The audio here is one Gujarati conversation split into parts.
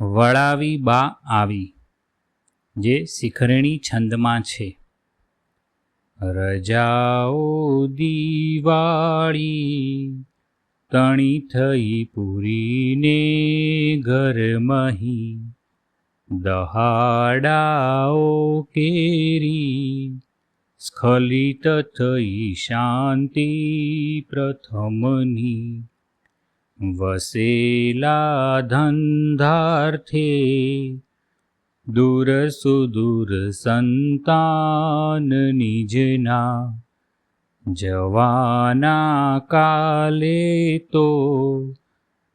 વળાવી બા આવી, જે શિખરણી છંદમાં છે. રજાઓ દિવાળી તણી થઈ પૂરીને ઘર મહી, દહાડાઓ કેરી, સ્ખલિત થઈ શાંતિ પ્રથમની. વસેલા ધંધાર્થે દૂર સુદૂર સંતાન નિજના જવાના કાલે તો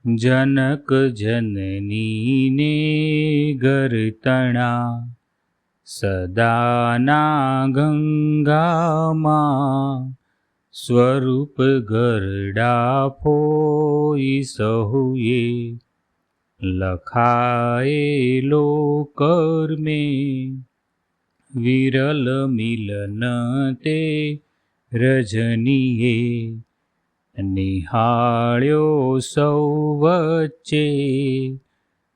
જનક જનનીને ગરતણા સદાના ગંગામાં સ્વરૂપ ગરડા ફોઈ સહુએ, લખાયેલો કર્મે. વિરલ મિલન તે રજનીએ નિહાળ્યો સૌ વચ્ચે.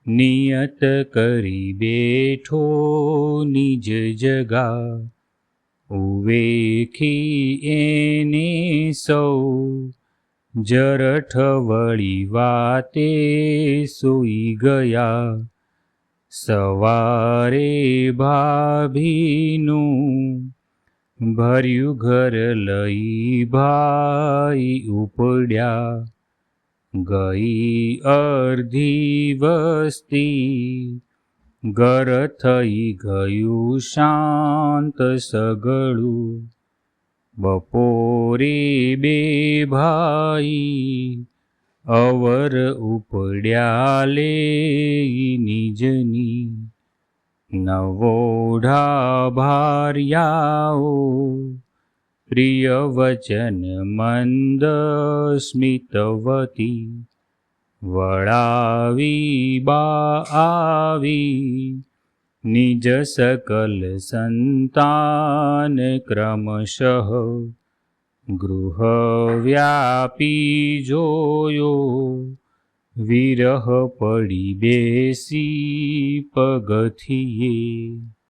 નિયત કરી બેઠો નિજ જગા ઉવેખી એને સૌ જરઠ વળી વાતે સૂઈ ગયા. સવારે ભાભીનું ભર્યું ઘર લઈ ભાઈ ઉપડ્યા. ગઈ અર્ધી વસ્તી ઘર થઈ ગયું શાંત સગળું. બપોરે બે ભાઈ અવર ઉપડ્યા લે નિજની. નવોઢા ભાર્યાઓ પ્રિય વચન મંદ સ્મિતવતી. વળાવી બા આવી નિજ સકલ સંતાન ક્રમશઃ ગૃહ વ્યાપી જોયો વિરહ પડી બેસી પગથિયે.